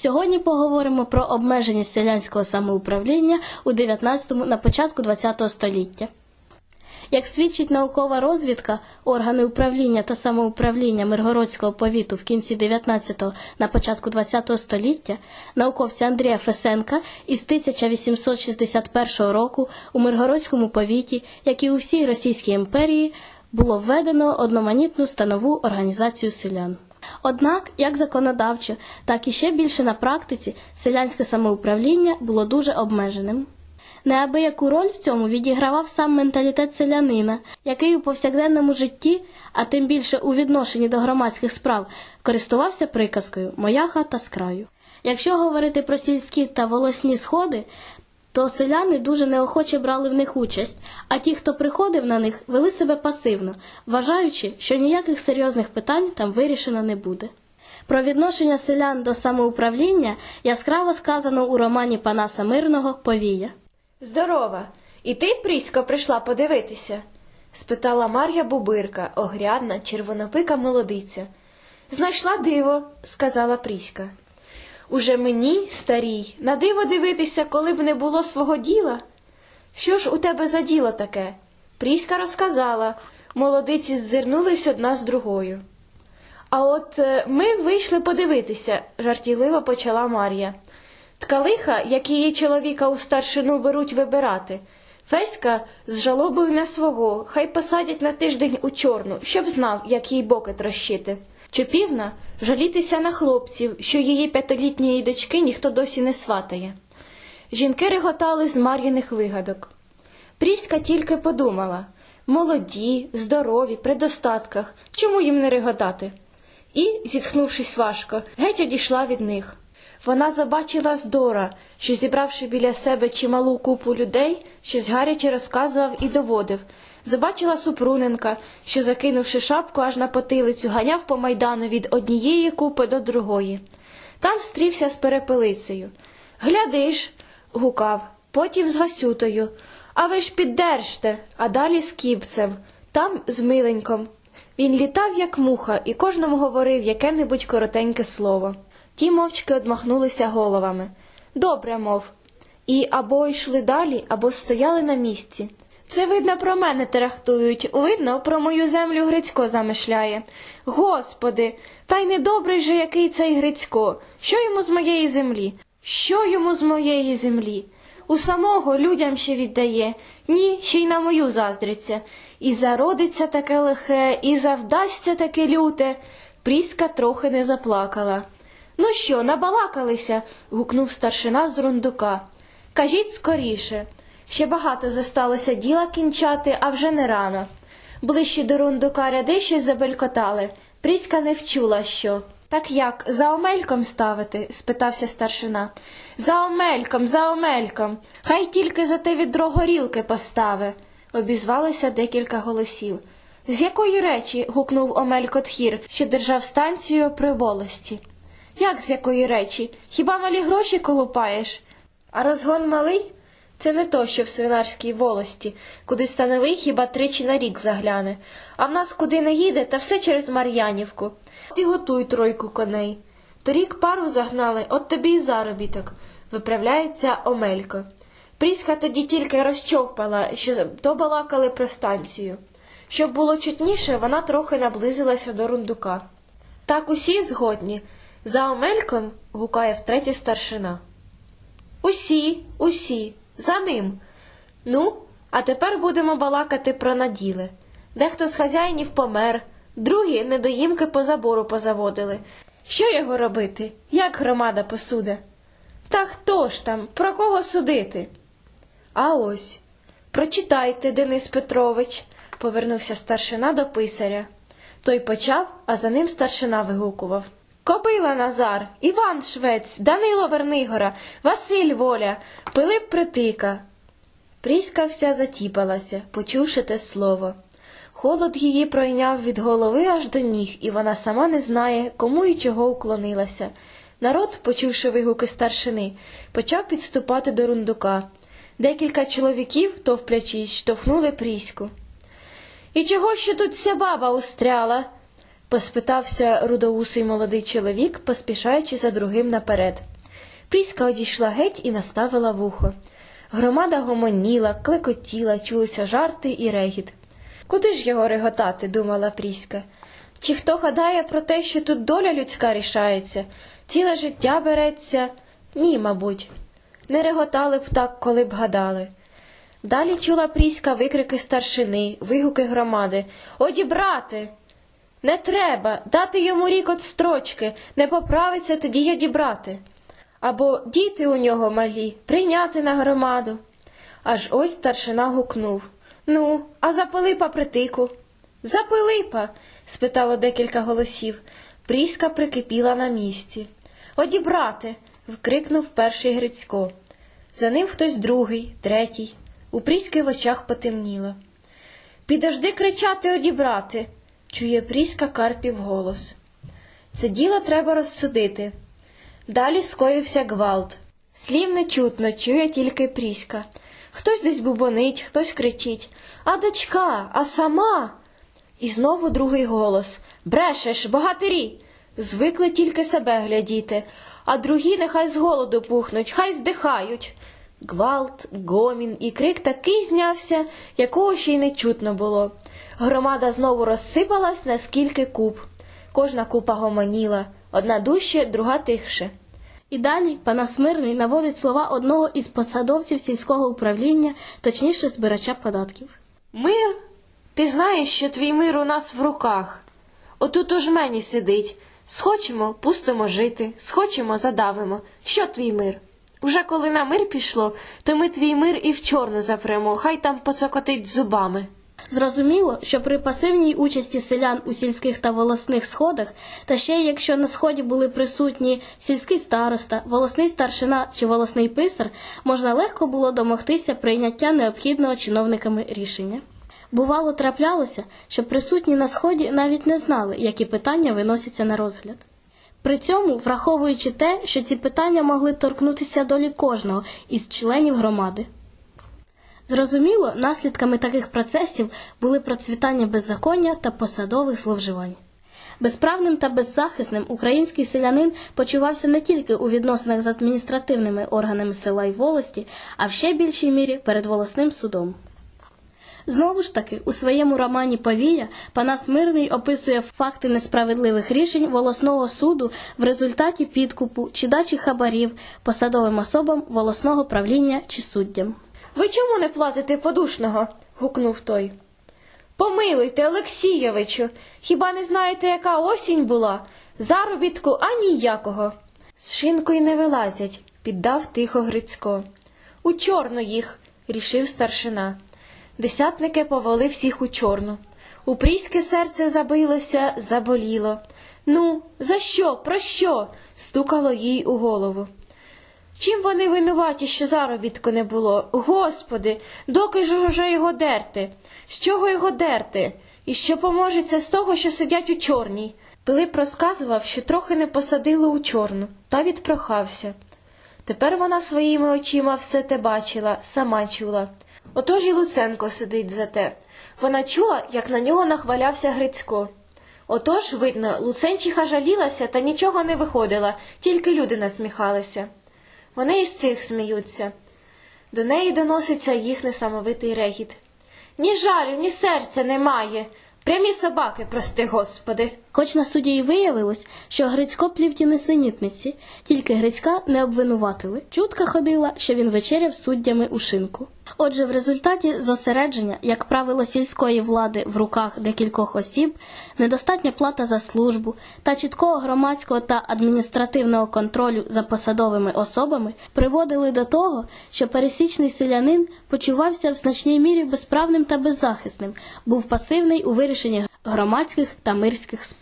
Сьогодні поговоримо про обмеженість селянського самоуправління у 19-му на початку ХХ століття. Як свідчить наукова розвідка, органи управління та самоуправління Миргородського повіту в кінці 19-го на початку 20-го століття, науковця Андрія Фесенка із 1861 року у Миргородському повіті, як і у всій Російській імперії, було введено одноманітну станову організацію селян. Однак, як законодавчо, так і ще більше на практиці селянське самоуправління було дуже обмеженим. Неабияку роль в цьому відігравав сам менталітет селянина, який у повсякденному житті, а тим більше у відношенні до громадських справ, користувався приказкою Моя хата з краю. Якщо говорити про сільські та волосні сходи, то селяни дуже неохоче брали в них участь, а ті, хто приходив на них, вели себе пасивно, вважаючи, що ніяких серйозних питань там вирішено не буде. Про відношення селян до самоуправління яскраво сказано у романі Панаса Мирного Повія. Здорова. І ти, Прісько, прийшла подивитися? спитала Мар'я Бубирка, огрядна, червонопика молодиця. Знайшла диво, сказала Пріська. Уже мені, старій, на диво дивитися, коли б не було свого діла. Що ж у тебе за діло таке? Пріська розказала. Молодиці ззирнулись одна з другою. А от е, ми вийшли подивитися, жартівливо почала Мар'я. Ткалиха, як її чоловіка у старшину беруть вибирати. Феська з жалобою на свого, хай посадять на тиждень у чорну, щоб знав, як їй боки трощити. Чепівна жалітися на хлопців, що її п'ятилітньої дочки ніхто досі не сватає. Жінки реготали з Мар'їних вигадок. Пріська тільки подумала молоді, здорові, при достатках, чому їм не реготати? І, зітхнувшись важко, геть одійшла від них. Вона забачила здора, що, зібравши біля себе чималу купу людей, щось гаряче розказував і доводив. Забачила Супруненка, що, закинувши шапку аж на потилицю, ганяв по майдану від однієї купи до другої. Там встрівся з перепелицею. Глядиш, гукав, потім з Васютою. А ви ж піддержте, а далі з кіпцем, там з миленьком. Він літав, як муха, і кожному говорив яке-небудь коротеньке слово. Ті мовчки одмахнулися головами. Добре, мов. І або йшли далі, або стояли на місці. Це, видно, про мене терахтують, видно, про мою землю Грицько замишляє. Господи, та й недобрий же який цей Грицько. Що йому з моєї землі? Що йому з моєї землі? У самого людям ще віддає, ні, ще й на мою заздриться. І зародиться таке лихе, і завдасться таке люте. Пріска трохи не заплакала. Ну що, набалакалися? гукнув старшина з рундука. Кажіть скоріше. Ще багато зосталося діла кінчати, а вже не рано. Ближче до рундука щось забелькотали. Пріська не вчула що. Так як, за омельком ставити? спитався старшина. За омельком, за омельком. Хай тільки за те відро горілки постави, обізвалося декілька голосів. З якої речі? гукнув Омелько Тхір, що держав станцію при волості. Як з якої речі? Хіба малі гроші колупаєш? А розгон малий? Це не то, що в свинарській волості, куди становий хіба тричі на рік загляне, а в нас куди не їде, та все через Мар'янівку. От і готуй тройку коней. Торік пару загнали, от тобі й заробіток, виправляється Омелько. Пріська тоді тільки розчовпала, що то балакали про станцію. Щоб було чутніше, вона трохи наблизилася до рундука. Так усі згодні. За Омельком гукає втретє старшина. Усі, усі, за ним. Ну, а тепер будемо балакати про наділи. Дехто з хазяїнів помер, другі недоїмки по забору позаводили. Що його робити? Як громада посуде? Та хто ж там, про кого судити? А ось. Прочитайте, Денис Петрович, повернувся старшина до писаря. Той почав, а за ним старшина вигукував. Кобила Назар, Іван Швець, Данило Вернигора, Василь Воля, Пилип Притика. Пріська вся затіпалася, почувши те слово. Холод її пройняв від голови аж до ніг, і вона сама не знає, кому і чого уклонилася. Народ, почувши вигуки старшини, почав підступати до рундука. Декілька чоловіків, товплячись, штовхнули пріську. І чого ще тут ця баба устряла? Поспитався рудоусий молодий чоловік, поспішаючи за другим наперед. Пріська одійшла геть і наставила вухо. Громада гомоніла, клекотіла, чулися жарти і регіт. Куди ж його реготати, думала Пріська. Чи хто гадає про те, що тут доля людська рішається, ціле життя береться? Ні, мабуть. Не реготали б так, коли б гадали. Далі чула Пріська викрики старшини, вигуки громади. Одібрати! Не треба дати йому рік от строчки, не поправиться тоді й одібрати. Або діти у нього малі, прийняти на громаду. Аж ось старшина гукнув. Ну, а за Пилипа притику. За Пилипа? спитало декілька голосів. Пріська прикипіла на місці. Одібрати. вкрикнув перший Грицько. За ним хтось другий, третій. У Пріськи в очах потемніло. Підожди кричати одібрати, чує Пріська Карпів голос. Це діло треба розсудити. Далі скоївся гвалт. Слів не чутно, чує тільки Пріська. Хтось десь бубонить, хтось кричить А дочка, а сама. І знову другий голос Брешеш, богатирі. Звикли тільки себе глядіти, а другі нехай з голоду пухнуть, хай здихають. Гвалт, гомін і крик такий знявся, якого ще й не чутно було. Громада знову розсипалась на скільки куб. Кожна купа гомоніла, одна дужче, друга тихше. І далі Панас Мирний наводить слова одного із посадовців сільського управління, точніше збирача податків. Мир? Ти знаєш, що твій мир у нас в руках. Отут у жмені сидить. Схочемо, пустимо жити, схочемо, задавимо. Що твій мир? Уже коли на мир пішло, то ми твій мир і в чорну запремо, хай там поцокотить зубами. Зрозуміло, що при пасивній участі селян у сільських та волосних сходах, та ще якщо на сході були присутні сільський староста, волосний старшина чи волосний писар, можна легко було домогтися прийняття необхідного чиновниками рішення. Бувало, траплялося, що присутні на сході навіть не знали, які питання виносяться на розгляд. При цьому, враховуючи те, що ці питання могли торкнутися долі кожного із членів громади. Зрозуміло, наслідками таких процесів були процвітання беззаконня та посадових зловживань. Безправним та беззахисним український селянин почувався не тільки у відносинах з адміністративними органами села й волості, а в ще більшій мірі перед волосним судом. Знову ж таки, у своєму романі Повія Панас Мирний описує факти несправедливих рішень волосного суду в результаті підкупу чи дачі хабарів посадовим особам волосного правління чи суддям. Ви чому не платите подушного? гукнув той. Помилуйте, Олексійовичу, хіба не знаєте, яка осінь була? Заробітку аніякого. З шинкою не вилазять, піддав тихо Грицько. У чорну їх, рішив старшина. Десятники повели всіх у чорну. У пріське серце забилося, заболіло. Ну, за що, про що? стукало їй у голову. Чим вони винуваті, що заробітку не було? Господи, доки ж уже його дерти? З чого його дерти? І що поможеться з того, що сидять у чорній? Пилип розказував, що трохи не посадили у чорну, та відпрохався. Тепер вона своїми очима все те бачила, сама чула. Отож і Луценко сидить за те. Вона чула, як на нього нахвалявся Грицько. Отож, видно, Луценчиха жалілася та нічого не виходила, тільки люди насміхалися. Вони із цих сміються. До неї доноситься їх несамовитий регіт. Ні жалю, ні серця немає. Прямі собаки, прости господи. Хоч на суді й виявилось, що Грицько плів ті несенітниці, тільки Грицька не обвинуватили. Чутка ходила, що він вечеряв суддями у шинку. Отже, в результаті зосередження, як правило, сільської влади в руках декількох осіб, недостатня плата за службу та чіткого громадського та адміністративного контролю за посадовими особами приводили до того, що пересічний селянин почувався в значній мірі безправним та беззахисним, був пасивний у вирішенні громадських та мирських справ.